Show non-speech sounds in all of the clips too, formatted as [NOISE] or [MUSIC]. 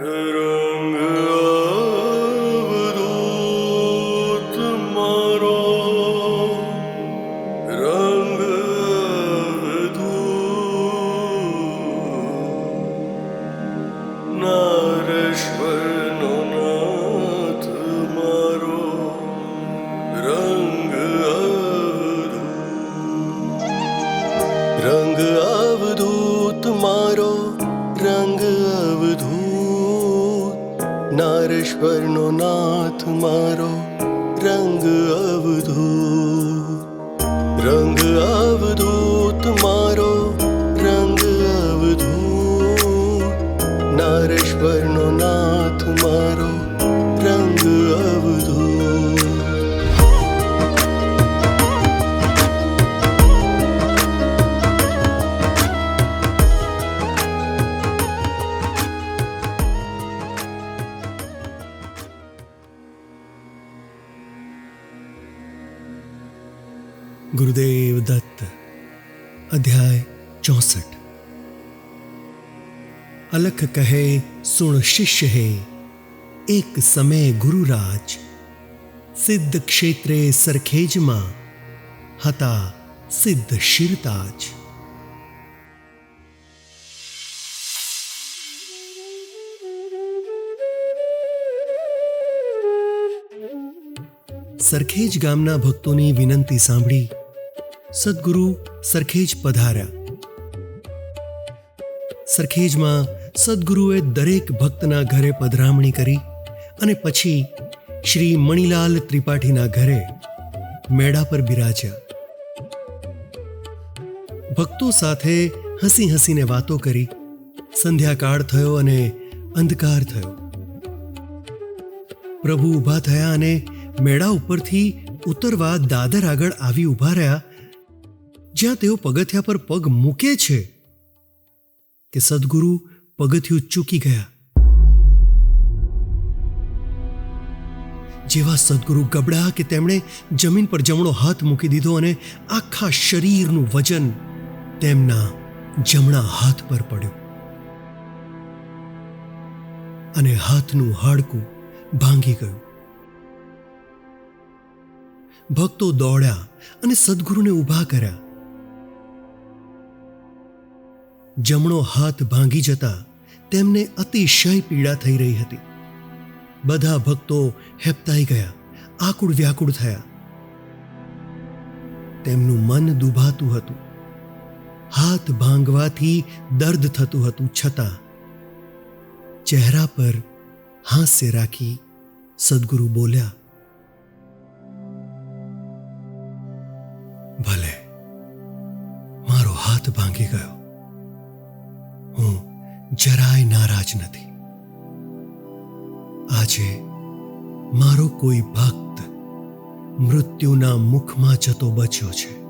રંગ ગુરુદેવ દત્ત અધ્યાય ચોસઠ અલખ કહે સુણ શિષ્ય હે એક સમય ગુરુરાજ સિદ્ધ ક્ષેત્રે સરખેજમાં હતા સિદ્ધ શિરતાજ સરખેજ ગામના ભક્તોની વિનંતી સાંભળી સદગુરુ સરખેજ પધાર્યા. સરખેજમાં સદગુરુએ દરેક ભક્તના ઘરે પધરામણી કરી અને પછી શ્રી મણિલાલ ત્રિપાઠીના ઘરે મેળા પર બિરાજ્યા. ભક્તો સાથે હસી હસીને વાતો કરી. સંધ્યાકાળ થયો અને અંધકાર થયો. પ્રભુ ઊભા થયા અને મેળા ઉપરથી ઉતરવા દાદર આગળ આવી ઊભા રહ્યા. જ્યાં તેઓ પગથિયા પર પગ મૂકે છે કે સદગુરુ પગથિયું ચૂકી ગયા. જેવા સદગુરુ ગબડા કે તેમણે જમીન પર જમણો હાથ મૂકી દીધો અને આખા શરીરનું વજન તેમના જમણા હાથ પર પડ્યું. અને હાથનું હાડકું ભાંગી ગયું. ભક્તો દોડ્યા અને સદગુરુને ઊભા કર્યા. જમણો હાથ ભાંગી જતા તેમને અતિશય પીડા થઈ રહી હતી. બધા ભક્તો હેપતાઈ ગયા, આકુળ વ્યાકુળ થયા. તેમનું મન દુભાતું હતું. હાથ ભાંગવાથી દર્દ થતું હતું છતાં. ચહેરા પર હાસ્ય રાખી સદગુરુ બોલ્યા જરાય નારાજ નથી. આજે મારો કોઈ ભક્ત મૃત્યુના મુખમાં જતો બચ્યો છે.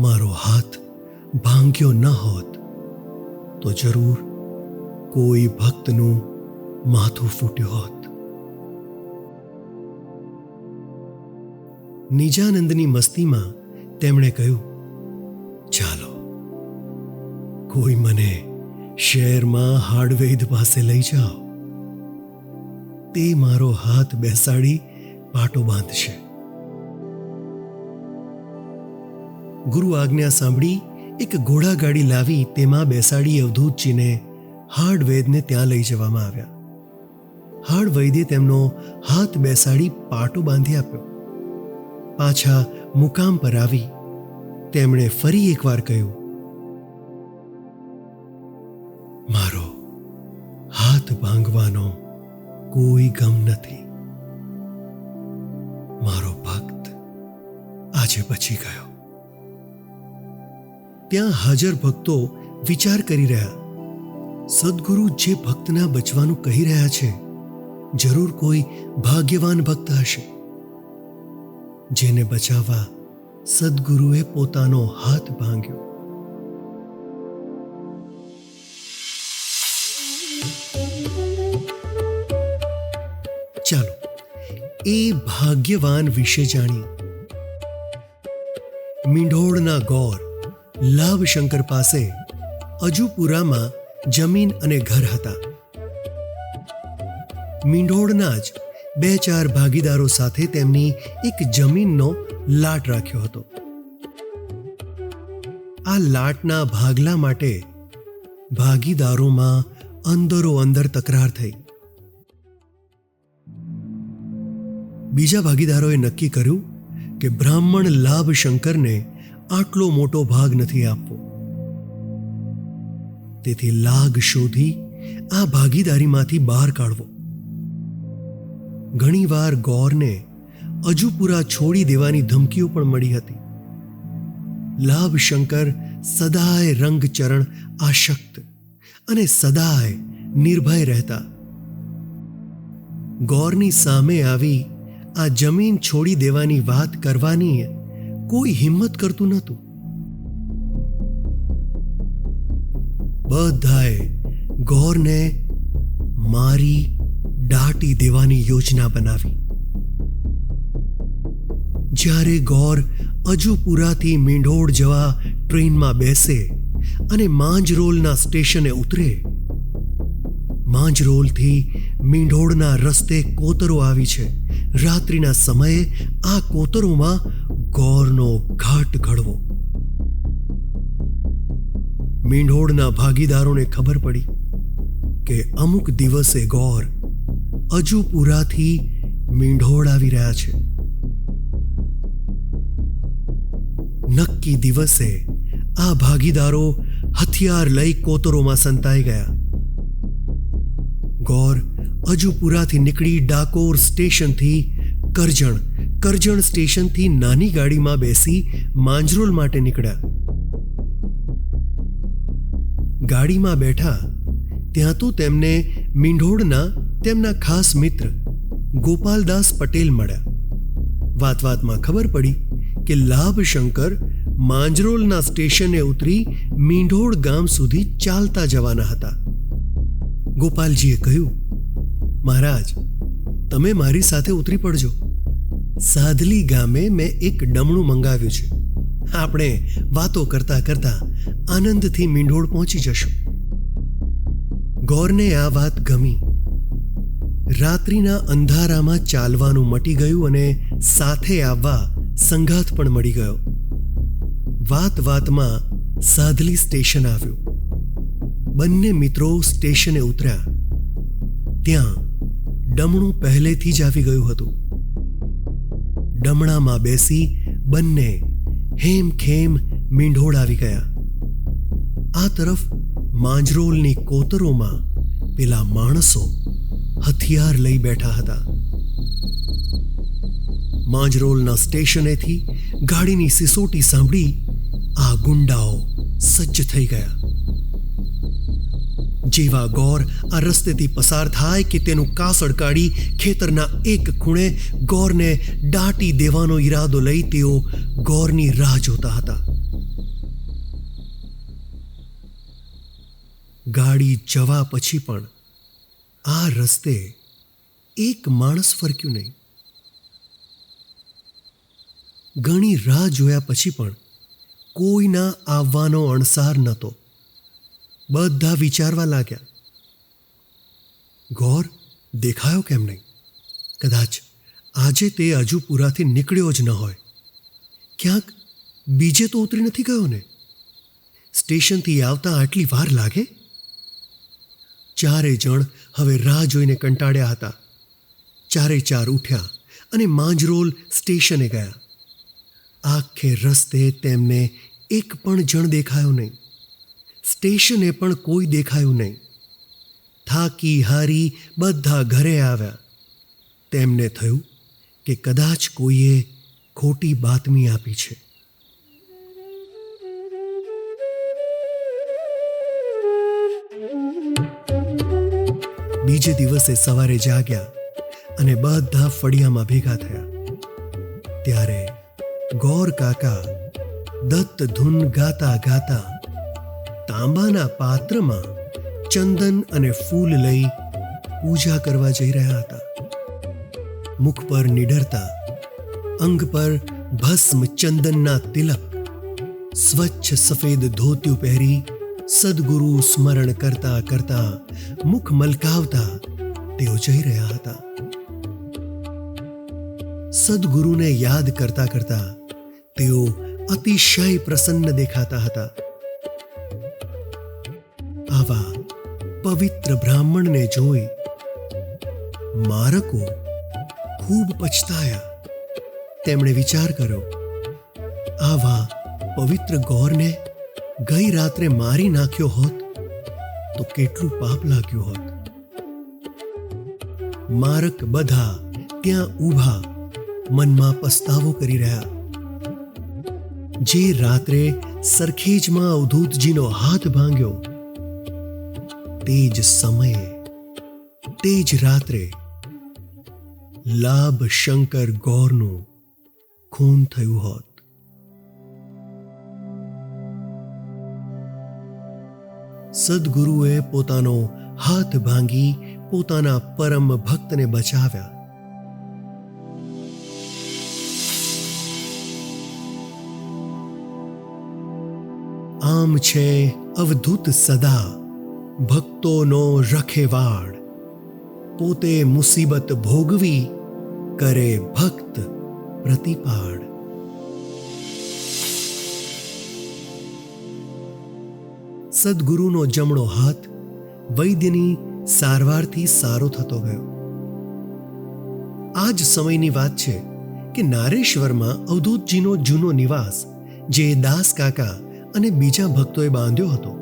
મારો હાથ ભાંગ્યો ન હોત, તો જરૂર કોઈ ભક્તનું માથું ફૂટ્યું હોત. નિજાનંદની મસ્તીમાં તેમણે કહ્યું કોઈ મને શહેરમાં હાડવૈદ પાસે લઈ જાઓ. તે મારો હાથ બેસાડી પાટો બાંધશે. ગુરુ આજ્ઞા સાંભળી એક ઘોડાગાડી લાવી તેમાં બેસાડી અવધૂતજીને હાડવૈદને ત્યાં લઈ જવામાં આવ્યા. હાડવૈદે તેમનો હાથ બેસાડી પાટો બાંધી આપ્યો. પાછા મુકામ પર આવી તેમણે ફરી એકવાર કહ્યું ભાંગવાનો કોઈ ગમ નથી. મારો ભક્ત આજે બચી ગયો. ત્યાં હાજર ભક્તો વિચાર કરી રહ્યા, સદગુરુ જે ભક્તના બચવાનું કહી રહ્યા છે, જરૂર કોઈ ભાગ્યવાન ભક્ત હશે. જેને બચાવવા સદગુરુએ પોતાનો હાથ ભાંગ્યો. એ ભાગ્યવાન વિશે જાણી. મીંઢોળના ગોર લાભશંકર પાસે અજુપુરામાં જમીન અને ઘર હતા. મીંઢોળના જ બે ચાર ભાગીદારો સાથે તેમની એક જમીનનો લાટ રાખ્યો હતો. આ લાટના ભાગલા માટે ભાગીદારોમાં અંદરો અંદર તકરાર થઈ. બીજા ભાગીદારોએ નક્કી કર્યું કે બ્રાહ્મણ લાભ શંકરને આટલો મોટો ભાગ નથી આપવો. તેથી લાગ શોધી આ ભાગીદારીમાંથી બહાર કાઢવો. ઘણીવાર ગૌરને અજુપુરા છોડી દેવાની ધમકીઓ પણ મળી હતી. લાભ શંકર સદાય રંગચરણ આશક્ત અને સદાય નિર્ભય રહેતા. ગૌરની સામે આવી આ જમીન છોડી દેવાની વાત કરવાની કોઈ હિંમત કરતું નહોતું. બધાએ ગોરને મારી દાટી દેવાની યોજના બનાવી. જ્યારે ગોર અજુપુરાથી મીંઢોળ જવા ટ્રેનમાં બેસે અને માંજરોલના સ્ટેશને ઉતરે, માંજરોલથી મીંઢોળના રસ્તે કોતરો આવી છે. રાત્રિના સમયે આ કોતરોમાં ગોરનો ઘાટ ઘડવો. મીંઢોળના ભાગીદારોને ખબર પડી કે અમુક દિવસે ગૌર અજુપુરાથી મીંઢોળ આવી રહ્યા છે. નક્કી દિવસે આ ભાગીદારો હથિયાર લઈ કોતરોમાં સંતાઈ ગયા. ગૌર અજુપુરાથી નીકળી ડાકોર સ્ટેશનથી કરજણ. કરજણ સ્ટેશનથી નાની ગાડીમાં બેસી માંજરોલ માટે નીકળ્યા. ગાડીમાં બેઠા ત્યાં તો તેમને મીંઢોળના તેમના ખાસ મિત્ર ગોપાલદાસ પટેલ મળ્યા. વાત વાતમાં ખબર પડી કે લાભશંકર માંજરોલના સ્ટેશને ઉતરી મીંઢોળ ગામ સુધી ચાલતા જવાના હતા. ગોપાલજીએ કહ્યું મહારાજ, તમે મારી સાથે ઉતરી પડજો. સાધલી ગામે મેં એક ડમણું મંગાવ્યું છે. આપણે વાતો કરતા કરતા આનંદથી મીંઢોળ પહોંચી જશું. ગૌરને આ વાત ગમી. રાત્રિના અંધારામાં ચાલવાનું મટી ગયું અને સાથે આવવા સંઘાત પણ મળી ગયો. વાત વાતમાં સાધલી સ્ટેશન આવ્યું. બંને મિત્રો સ્ટેશને ઉતર્યા. ત્યાં ડમણું પહેલેથી જ આવી ગયું હતું. ડમણામાં બેસી બંને હેમ ખેમ મીંઢોળ આવી ગયા. આ તરફ માંજરોલની કોતરોમાં પેલા માણસો હથિયાર લઈ બેઠા હતા. માંજરોલના સ્ટેશનેથી ગાડીની સિસોટી સાંભળી આ ગુંડાઓ સજ્જ થઈ ગયા. જેવા ગોર આ રસ્તેથી પસાર થાય કે તેનું કાસળ કાઢી ખેતરના એક ખૂણે ગોરને દાટી દેવાનો ઈરાદો લઈ તેઓ ગોરની રાહ જોતા હતા. ગાડી જવા પછી પણ આ રસ્તે એક માણસ ફરક્યું નહીં. ઘણી રાહ જોયા પછી પણ કોઈના આવવાનો અણસાર નહોતો. બધા વિચારવા લાગ્યા. ગોર દેખાયો કેમ નહીં? કદાચ આજે તે હજુ પૂરાથી નીકળ્યો જ ન હોય. ક્યાંક બીજે તો ઉતરી નથી ગયો ને? સ્ટેશનથી આવતા આટલી વાર લાગે? ચારે જણ હવે રાહ જોઈને કંટાળ્યા હતા. ચારે ચાર ઉઠ્યા અને માંજરોલ સ્ટેશને ગયા. આખે રસ્તે તેમને એક પણ જણ દેખાયો નહીં. સ્ટેશને પણ કોઈ દેખાયું નહીં. થાકી હારી બધા ઘરે આવ્યા. તેમને થયું કે કદાચ કોઈએ ખોટી બાતમી આપી છે. બીજે દિવસે સવારે જાગ્યા અને બધા ફળિયામાં ભેગા થયા. ત્યારે ગોર કાકા દત્ત ધૂન ગાતા ગાતા તાંબાના પાત્રમાં ચંદન અને ફૂલ લઈ પૂજા કરવા જઈ રહ્યા હતા. મુખ પર નિડરતા, અંગ પર ભસ્મ ચંદનના તિલક, સ્વચ્છ સફેદ ધોત્યું પહેરી સદગુરુ સ્મરણ કરતા કરતા મુખ મલકાવતા તેઓ જઈ રહ્યા હતા. સદગુરુને યાદ કરતા કરતા તેઓ અતિશય પ્રસન્ન દેખાતા હતા. આવા પવિત્ર બ્રાહ્મણને જોઈ મારકો ખૂબ પછતાયા. તેમણે વિચાર કર્યો, આવા પવિત્ર ગોરને ગઈ રાત્રે મારી નાખ્યો હોત તો કેટલું પાપ લાગ્યું હોત. મારક બધા ત્યાં ઊભા મનમાં પસ્તાવો કરી રહ્યા. જે રાત્રે સરખેજમાં અવધૂતજીનો હાથ ભાંગ્યો તે જ સમયે, તે જ રાત્રે લાભ શંકર ગોરનું ખૂન થયું હોત. સદગુરુએ પોતાનો હાથ ભાંગી પોતાના પરમ ભક્તને બચાવ્યા. આમ છે અવધૂત સદા. ભક્તોનો રખેવાળ. પોતે મુસીબત ભોગવી, કરે ભક્ત પ્રતિપાળ. સદગુરુનો જમણો હાથ વૈદ્યની સારવારથી સારો થતો ગયો. આ જ સમયની વાત છે કે નારેશ્વરમાં અવધૂતજીનો જૂનો નિવાસ, જે દાસ કાકા અને બીજા ભક્તોએ બાંધ્યો હતો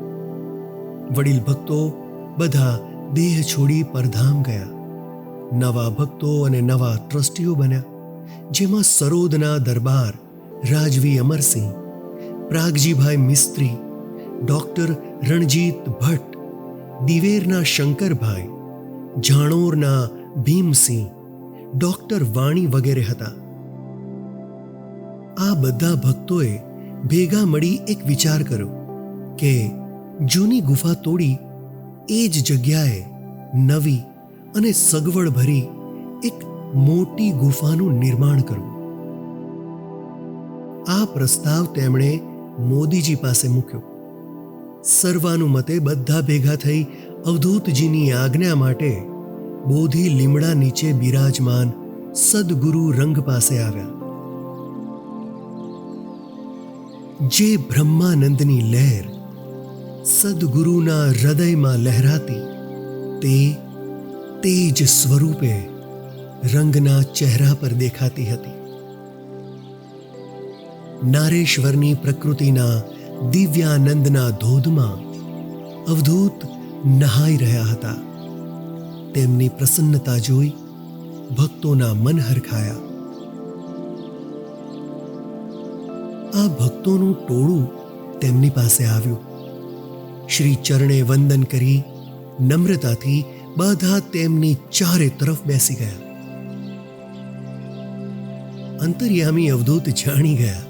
વડીલ ભક્તો બધા દેહ છોડી પરધામ ગયા. નવા ભક્તો અને નવા ટ્રસ્ટીઓ બન્યા, જેમાં સરોદના દરબાર રાજવી અમરસિંહ, પ્રાગજીભાઈ મિસ્ત્રી, ડોક્ટર રણજીત ભટ્ટ, દિવેરના શંકરભાઈ, જાણોરના ભીમસિંહ, ડોક્ટર વાણી વગેરે હતા. આ બધા ભક્તોએ ભેગા મળી એક વિચાર કર્યો કે જૂની ગુફા તોડી એ જ જગ્યાએ નવી અને સગવડ ભરી એક મોટી ગુફાનું નિર્માણ કરવું આ પ્રસ્તાવ તેમણે મોદીજી પાસે મૂક્યો. સર્વાનુમતે બધા ભેગા થઈ અવધૂતજીની આજ્ઞા માટે બોધી લીમડા નીચે બિરાજમાન સદગુરુ રંગ પાસે આવ્યા. જે બ્રહ્માનંદની લહેર સદગુરુના હૃદયમાં લહેરાતી તે તેજ સ્વરૂપે રંગના ચહેરા પર દેખાતી હતી. નારેશ્વરની પ્રકૃતિના દિવ્યાનંદના ધોધમાં અવધૂત નહાઈ રહ્યા હતા. તેમની પ્રસન્નતા જોઈ ભક્તોના મન હરખાયા. આ ભક્તોનું ટોળું તેમની પાસે આવ્યું. શ્રી ચરણે વંદન કરી, નમ્રતાથી બધા તેમની ચારે તરફ બેસી ગયા. અંતર્યામી અવધૂત જાણી ગયા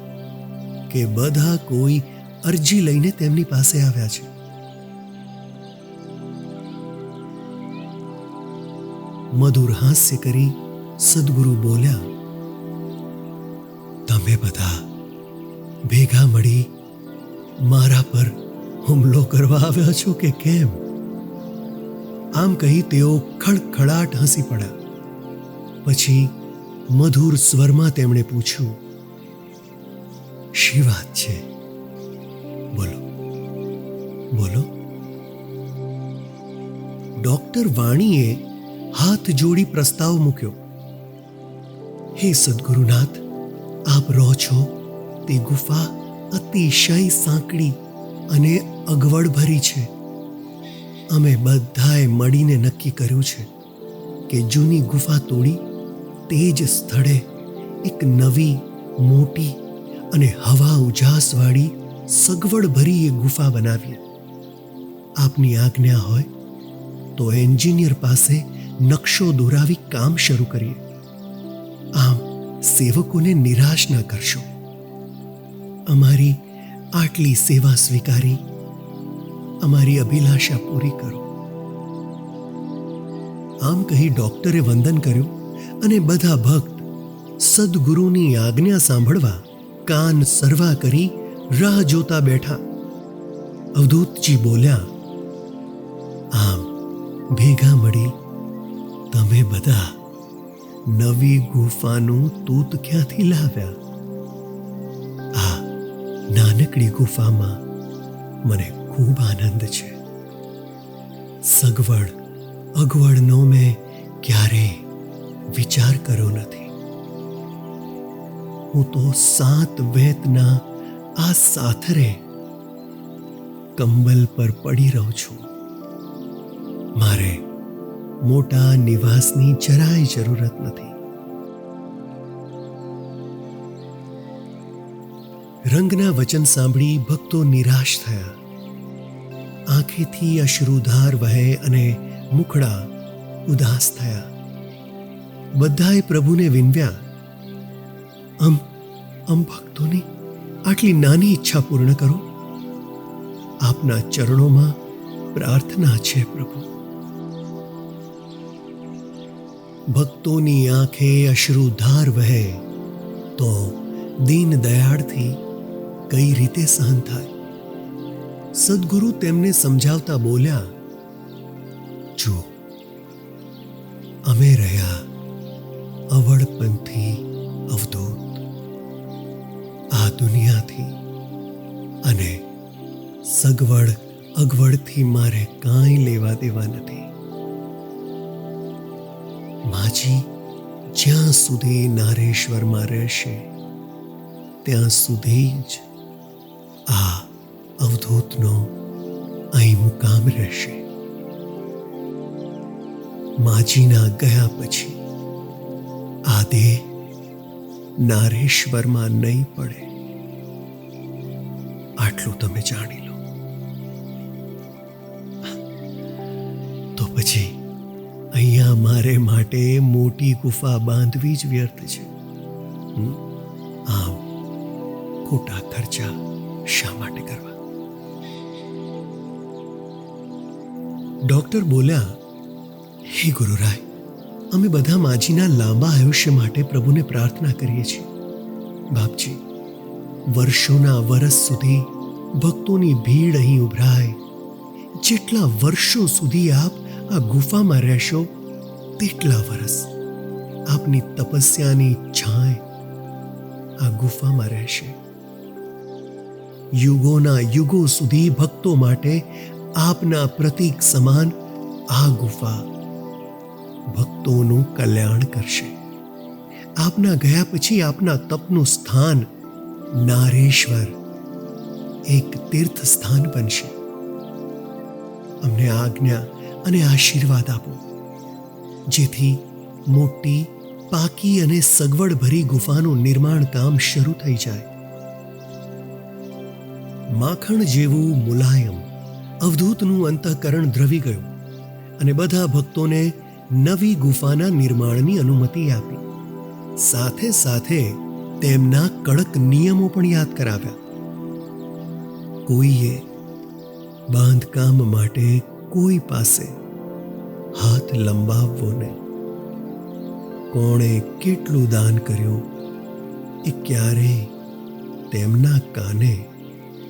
કે બધા કોઈ અરજી લઈને તેમની પાસે આવ્યા છે. મધુર હાસ્ય કરી સદગુરુ બોલ્યા, તમે બધા ભેગા મળી મારા પર હુમલો કરવા આવ્યા છો કે કેમ? આમ કહી તેઓ ખડખડાટ હસી પડ્યા. પછી મધુર સ્વરમાં તેમણે પૂછ્યું, શી વાત છે? બોલો. બોલો. ડોક્ટર વાણીએ હાથ જોડી પ્રસ્તાવ મૂક્યો. હે સદગુરુનાથ, આપ રહો છો તે ગુફા અતિશય સાંકડી અને અગવડ ભરી છે. અમે બધાએ મળીને નક્કી કર્યું છે કે જૂની ગુફા તોડી તે જ સ્થળે એક નવી, મોટી અને હવા ઉજાસવાળી સગવડ ભરી એ ગુફા બનાવીએ. આપની આજ્ઞા હોય તો એન્જિનિયર પાસે નકશો દોરાવી કામ શરૂ કરીએ. આમ સેવકોને નિરાશ ન કરશો. અમારી આટલી સેવા સ્વીકારી અમારી અભિલાષા પૂરી કરો. આમ કહી ડોક્ટરે વંદન કર્યું અને બધા ભક્ત સદગુરુની આજ્ઞા સાંભળવા કાન સરવા કરી રાહ જોતા બેઠા. અવધૂતજી બોલ્યા, આમ ભેગા મળી તમે બધા નવી ગુફાનું તૂત ક્યાંથી લાવ્યા? આ નાનકડી ગુફામાં મને ખૂબ આનંદ છે. સગવડ, અગવડનો મેં ક્યારેય વિચાર કર્યો નથી. હું તો સાત વેતના આ સાથરે કંબલ પર પડી રહું છું. મારે મોટા નિવાસની જરાય જરૂરત નથી. રંગના વચન સાંભળી ભક્તો નિરાશ થયા. આંખેથી અશ્રુધાર વહે અને મુખડા ઉદાસ થયા. બધાએ પ્રભુને વિનવ્યા, અમ અમ ભક્તોની આટલી નાની ઈચ્છા પૂર્ણ કરો. આપના ચરણોમાં પ્રાર્થના છે પ્રભુ. ભક્તોની આંખે અશ્રુધાર વહે તો દીન દયાળથી કઈ રીતે સહન થાય? સદગુરુ તેમને સમજાવતા બોલ્યા, જો અમે રહ્યા અવળપંથી અવધૂત, આ દુનિયાથી અને સગવડ અગવડથી મારે કાંઈ લેવા દેવા નથી. માજી જ્યાં સુધી નારેશ્વરમાં રહેશે, ત્યાં સુધી જ અવધૂતનો અહીં મુકામ રહેશે. માજીના ગયા પછી આ દેહ નારેશ્વરમાં નહીં પડે. આટલું તમે જાણી લો. તો પછી અહીંયા મારે માટે મોટી ગુફા બાંધવી જ વ્યર્થ છે? આમ ખોટા ખર્ચા શા માટે કરવા? ડોક્ટર બોલ્યા, હે ગુરુરાય અમે બધા માજીના લાંબા આયુષ્ય માટે પ્રભુને પ્રાર્થના કરીએ છીએ. બાપજી, વર્ષોના વરસ સુધી ભક્તોની ભીડ અહીં ઉભરાય. જેટલા વર્ષો સુધી આપ આ ગુફામાં રહેશો, તેટલા વર્ષ આપની તપસ્યાની છાંય આ ગુફામાં રહેશે. યુગોના યુગો સુધી ભક્તો માટે આપના પ્રતીક સમાન આ ગુફા ભક્તોનું કલ્યાણ કરશે. આપના ગયા પછી આપના તપનું સ્થાન નારેશ્વર એક તીર્થ સ્થાન બનશે. અમને આજ્ઞા અને આશીર્વાદ આપો, જેથી મોટી, પાકી અને સગવડ ભરી ગુફાનું નિર્માણ કામ શરૂ થઈ જાય. માખણ જેવું મુલાયમ અવધૂતનું અંતઃકરણ દ્રવી ગયું અને બધા ભક્તોને નવી ગુફાના નિર્માણની અનુમતિ આપી. સાથે સાથે તેમના કડક નિયમો પણ યાદ કરાવ્યા. કોઈએ બાંધકામ માટે કોઈ પાસે હાથ લંબાવવો નહીં. કોણે કેટલું દાન કર્યું એ ક્યારેય તેમના કાને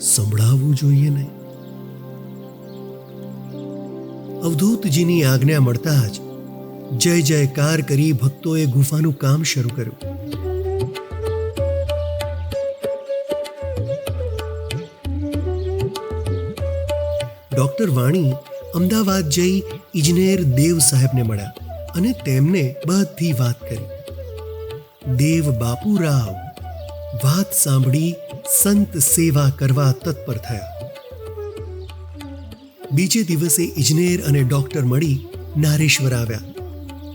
સંભળાવવું જોઈએ નહીં. અવધૂતજીની આજ્ઞા મળતા જ જય જયકાર કરી ભક્તોએ ગુફાનું કામ શરૂ કર્યું. ડોક્ટર વાણી અમદાવાદ જઈ ઇજનેર દેવ સાહેબને મળ્યા અને તેમને બધી વાત કરી. દેવ બાપુરાવ, વાત સાંભળી સંત સેવા કરવા તત્પર થયા. બીજે દિવસે ઇજનેર અને ડોક્ટર મળી નારેશ્વર આવ્યા.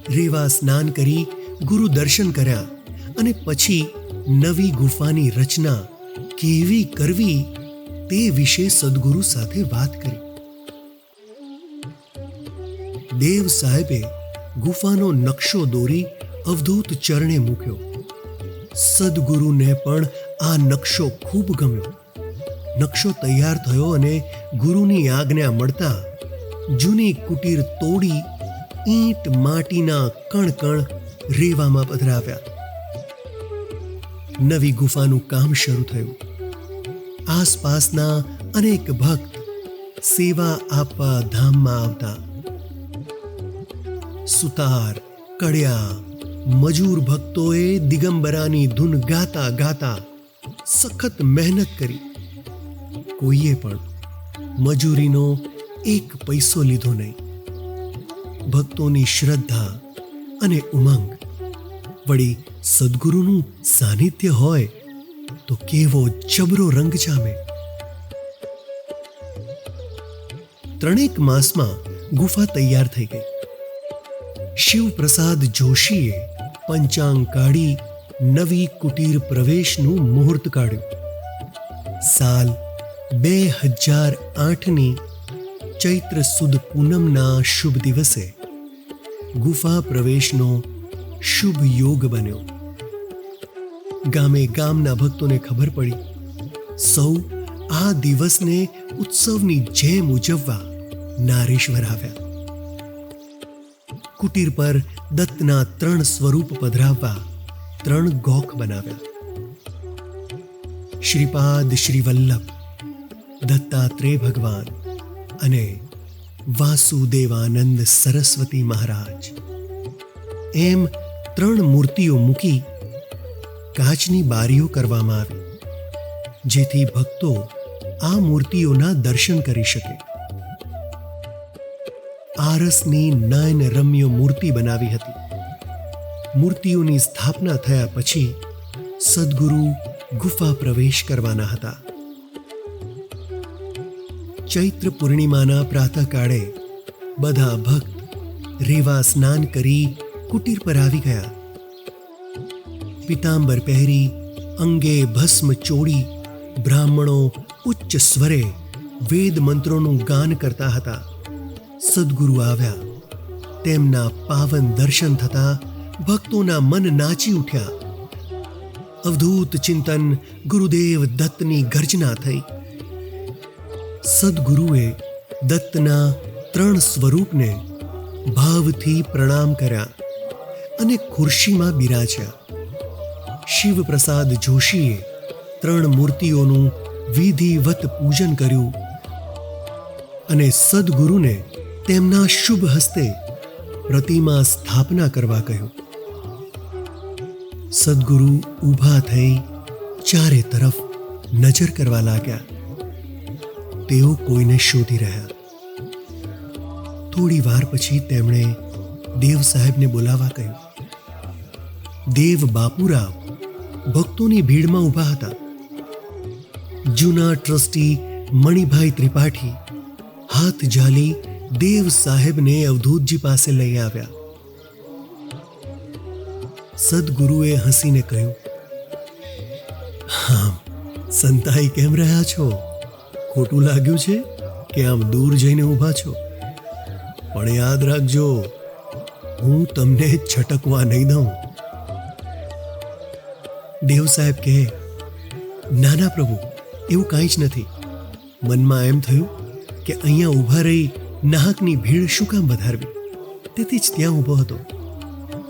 રેવા સ્નાન કરી ગુરુ દર્શન કર્યા અને પછી નવી ગુફાની રચના કેવી કરવી તે વિશે સદગુરુ સાથે વાત કરી. દેવ સાહેબે ગુફાનો નકશો દોરી અવધૂત ચરણે મૂક્યો. સદગુરુને પણ આ નકશો ખૂબ ગમ્યો. નકશો તૈયાર થયો અને ગુરુની આજ્ઞા મળતા જૂની કુટીર તોડી ઈંટ માટીના કણ કણ રેવામાં પધરાવ્યા. નવી ગુફાનું કામ શરૂ થયું. આસપાસના અનેક ભક્ત સેવા આપવા ધામમાં આવતા. સુતાર, કડિયા, મજૂર ભક્તોએ દિગંબરાની ધૂન ગાતા ગાતા સખત મહેનત કરી. કોઈએ પણ મજૂરીનો એક પૈસો લીધો નહીં. ભક્તોની શ્રદ્ધા અને ઉમંગ. વળી સદગુરુનું સાનિધ્ય હોય તો કેવો જબરો રંગ જામે. ત્રણેક માસમાં ગુફા તૈયાર થઈ ગઈ. શિવપ્રસાદ જોશીએ પંચાંગ કાઢી નવી કુટીર પ્રવેશનું મુહૂર્ત કાઢ્યું. સાલ બે હજાર આઠની ચૈત્ર સુદ પૂનમના શુભ દિવસે ગુફા પ્રવેશનો શુભ યોગ બન્યો. ગામે ગામના ભક્તોને ખબર પડી, સૌ આ દિવસને ઉત્સવની જેમ ઉજવવા નારેશ્વર આવ્યા. કુટીર પર દત્તના ત્રણ સ્વરૂપ પધરાવવા ત્રણ ગોખ બનાવ્યા. શ્રીપાદ શ્રી વલ્લભ દત્તાત્રેય ભગવાન અને વાસુદેવાનંદ સરસ્વતી મહારાજ. એમ ત્રણ મૂર્તિઓ મૂકી કાચની બારીઓ કરવામાં આવી, જેથી ભક્તો આ મૂર્તિઓના દર્શન કરી શકે. આરસની નયન રમ્ય મૂર્તિ બનાવી હતી. મૂર્તિઓની સ્થાપના થયા પછી સદગુરુ ગુફા પ્રવેશ કરવાના હતા. ચૈત્ર પૂર્ણિમાના પ્રાતઃકાળે બધા ભક્ત રેવા સ્નાન કરી કુટીર પર આવી ગયા. પિતાંબર પહેરી, અંગે ભસ્મ ચોડી, બ્રાહ્મણો ઉચ્ચ સ્વરે વેદ મંત્રોનું ગાન કરતા હતા. સદગુરુ આવ્યા. તેમના પાવન દર્શન થતા ભક્તોના મન નાચી ઉઠ્યા. અવધૂત ચિંતન ગુરુદેવ દત્તની ગર્જના થઈ. સદગુરુએ દત્તના ત્રણ સ્વરૂપને ભાવથી પ્રણામ કર્યા અને ખુરશીમાં બિરાજ્યા. શિવપ્રસાદ જોશીએ ત્રણ મૂર્તિઓનું વિધિવત પૂજન કર્યું અને સદગુરુને તેમના શુભ હસ્તે પ્રતિમા સ્થાપના કરવા કહ્યું. સદગુરુ ઊભા થઈ ચારે તરફ નજર કરવા લાગ્યા. તેઓ કોઈને શોધી રહ્યા. થોડી વાર પછી તેમણે દેવ સાહેબને બોલાવવા કહ્યું. દેવ બાપુરાવ, ભક્તોની ભીડમાં ઊભા હતા. જૂના ટ્રસ્ટી મણિભાઈ ત્રિપાઠી હાથ જાલી દેવ સાહેબને અવધૂતજી પાસે લઈ આવ્યા. સદગુરુએ હસીને કહ્યું, હા, સંતાઈ કેમ રહ્યા છો? ખોટું લાગ્યું છે કે આમ દૂર જઈને ઊભા છો? પણ યાદ રાખજો, હું તમને છટકવા નહીં દઉં. દેવ સાહેબ કહે, નાના પ્રભુ, એવું કાંઈ જ નથી. મનમાં એમ થયું કે અહીંયા ઊભા રહી નાહકની ભીડ શું કામ વધારવી? તેથી જ ત્યાં ઊભો હતો.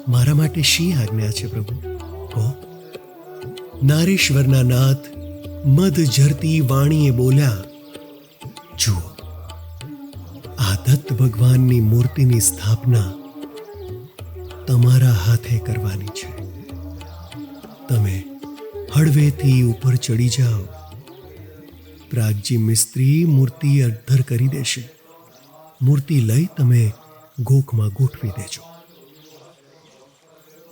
મારા માટે શી આજ્ઞા છે પ્રભુ? કહો. નારેશ્વરના નાથ મધ ઝરતી વાણીએ બોલ્યા જુઓ આ દત્ત ભગવાનની મૂર્તિની સ્થાપના તમારા હાથે કરવાની છે. તમે હળવેથી ઉપર ચડી જાઓ. પ્રાગજી મિસ્ત્રી મૂર્તિ અડધર કરી દેશે. મૂર્તિ લઈ તમે ગોખમાં ગોઠવી દેજો.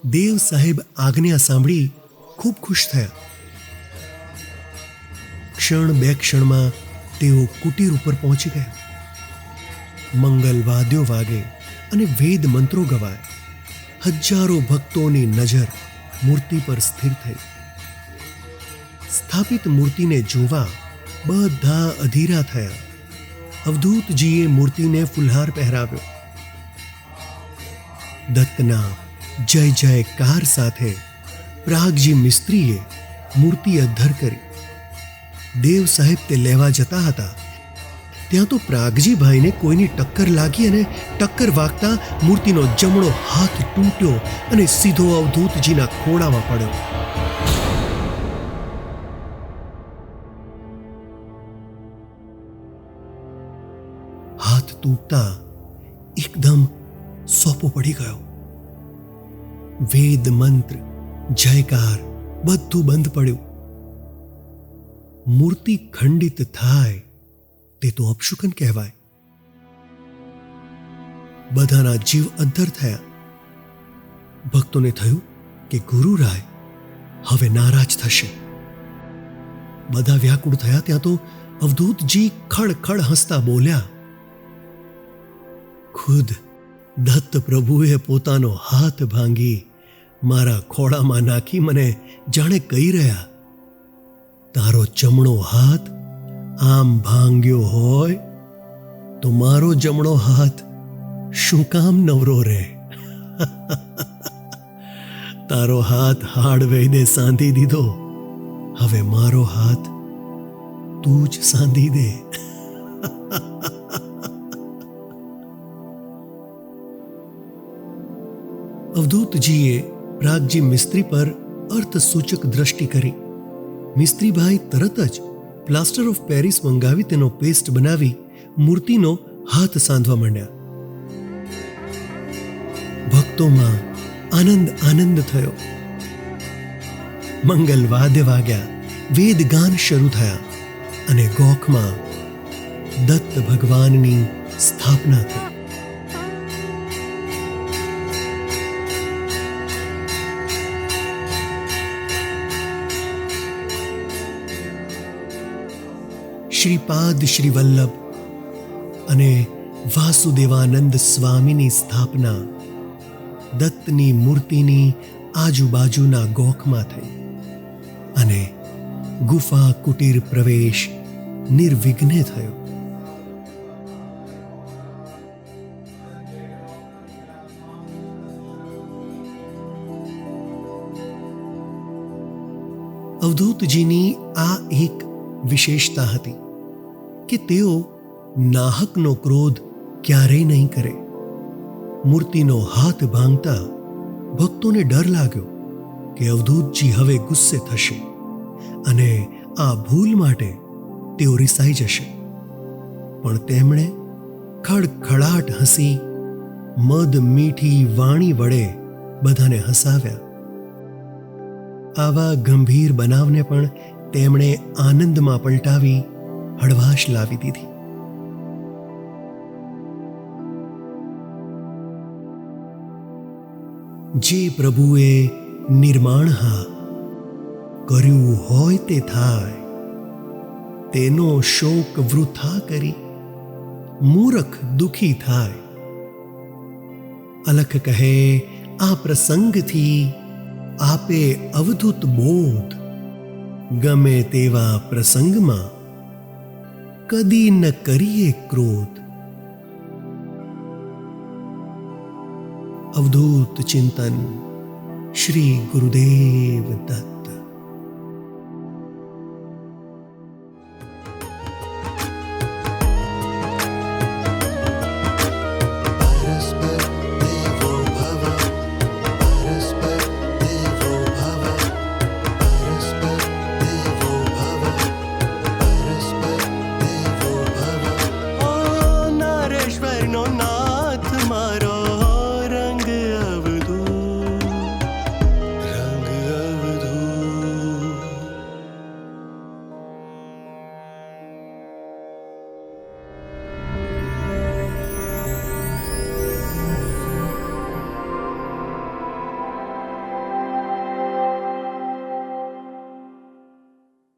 દેવ સાહેબ આજ્ઞા સાંભળી ખૂબ ખુશ થયા. ક્ષણ બે ક્ષણમાં તેઓ કુટીર ઉપર પહોંચી ગયા. મંગલ વાદ્યો વાગે અને વેદ મંત્રો ગવાય. હજારો ભક્તોની નજર મૂર્તિ પર સ્થિર થઈ. સ્થાપિત મૂર્તિને જોવા બધા અધીરા થયા. અવધૂતજીએ મૂર્તિને ફુલહાર પહેરાવ્યો. દત્તના જય જયકાર સાથે પ્રાગજી મિસ્ત્રીએ મૂર્તિ અધ્ધર કરી. દેવ સાહેબ તે લેવા જતા હતા. ત્યાં તો પ્રાગજીભાઈને કોઈની ટક્કર લાગી અને ટક્કર વાગતા મૂર્તિનો જમણો હાથ તૂટ્યો અને સીધો અવધૂતજીના ખોળામાં પડ્યો. હાથ તૂટતા એકદમ સોપો પડી ગયો. વેદ મંત્ર, જયકાર બધું બંધ પડ્યું. મૂર્તિ ખંડિત થાય તે તો અપશુકન કહેવાય. બધાના જીવ અદ્ધર થયા. ભક્તોને થયું કે ગુરુરાય હવે નારાજ થશે. બધા વ્યાકુળ થયા ત્યાં તો અવધૂતજી ખડ ખડ હસતા બોલ્યા, ખુદ દત્ત પ્રભુએ પોતાનો હાથ ભાંગી મારા ખોળામાં નાખી મને જાણે કહી રહ્યા? તારો જમણો હાથ આમ ભાંગ્યો હોય તો મારો જમણો હાથ શું કામ નવરો રે? [LAUGHS] તારો હાથ હાડ વહીને સાંધી દીધો. હવે મારો હાથ તું જ સાંધી દે. [LAUGHS] અવધૂતજીએ પ્રાગજી મિસ્ત્રી પર અર્થસૂચક દ્રષ્ટિ કરી. મિસ્ત્રીભાઈ તરત જ પ્લાસ્ટર ઓફ પેરિસ મંગાવી તેનો પેસ્ટ બનાવી મૂર્તિનો હાથ સાંધવા માંડ્યા. ભક્તોમાં આનંદ આનંદ થયો. મંગલ વાદ્ય વાગ્યા, વેદ ગાન શરૂ થયા અને ગોખમાં દત્ત ભગવાનની સ્થાપના થઈ. શ્રીપાદ શ્રી વલ્લભ અને વાસુદેવાનંદ સ્વામીની સ્થાપના દત્તની મૂર્તિની આજુબાજુના ગોખમાં થઈ અને ગુફા કુટીર પ્રવેશ નિર્વિઘ્ને થયો અવધૂતજીની આ એક વિશેષતા હતી કે તેઓ નાહકનો ક્રોધ ક્યારેય નહીં કરે. મૂર્તિનો હાથ ભાંગતા ભક્તોને ડર લાગ્યો કે અવધૂતજી હવે ગુસ્સે થશે અને આ ભૂલ માટે તેઓ રિસાઈ જશે. પણ તેમણે ખડખડાટ હસી મદ મીઠી વાણી વડે બધાને હસાવ્યા. આવા ગંભીર બનાવને પણ તેમણે આનંદમાં પલટાવી હળવાશ લાવી દીધી. જે પ્રભુએ નિર્માણ હા કર્યું હોય તે થાય. તેનો શોક વૃથા કરી મૂરખ દુખી થાય. અલખ કહે, આ પ્રસંગથી આપે અવધૂત બોધ. ગમે તેવા પ્રસંગમાં કદી ન કરીએ ક્રોધ. અવધૂત ચિંતન શ્રી ગુરુદેવ દત્ત.